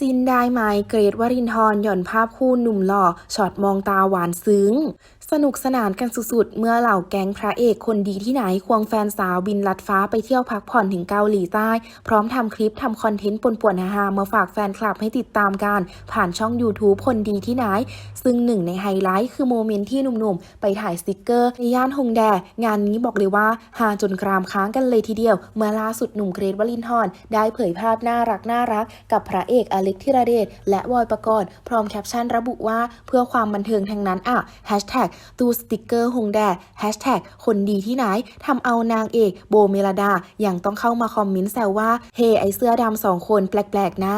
จินได้ไหมเกรดวรินทร์หย่อนภาพคู่หนุ่มหล่อช็อตมองตาหวานซึ้ง สนุกสนานกันสุดๆ เมื่อเหล่าแก๊งพระเอกคนดีที่ไหน ควงแฟนสาวบินลัดฟ้าไปเที่ยวพักผ่อนถึงเกาหลีใต้ พร้อมทำคลิปทำคอนเทนต์ป่วนฮามาฝากแฟนคลับให้ติดตามกัน ผ่านช่อง YouTube คนดีที่ไหน ซึ่งหนึ่งในไฮไลท์คือโมเมนต์ที่หนุ่มๆ ไปถ่ายสติกเกอร์ในย่านฮงแด งานนี้บอกเลยว่าฮาจนกรามค้างกันเลยทีเดียว เมื่อล่าสุดหนุ่มเกรทวลินทร์ได้เผยภาพน่ารักน่ารักกับพระเอกอเล็กธิรเดชและวอยประกรณ์พร้อมแคปชั่นระบุว่าเพื่อความบันเทิงทั้งนั้นอะแฮชแท็กตูสติกเกอร์ฮงแดแฮชแท็กคนดีที่ไหนทำเอานางเอกโบเมลดาอย่างต้องเข้ามาคอมเมนต์แซวว่าเฮไอเสื้อดำสองคนแปลกๆนะ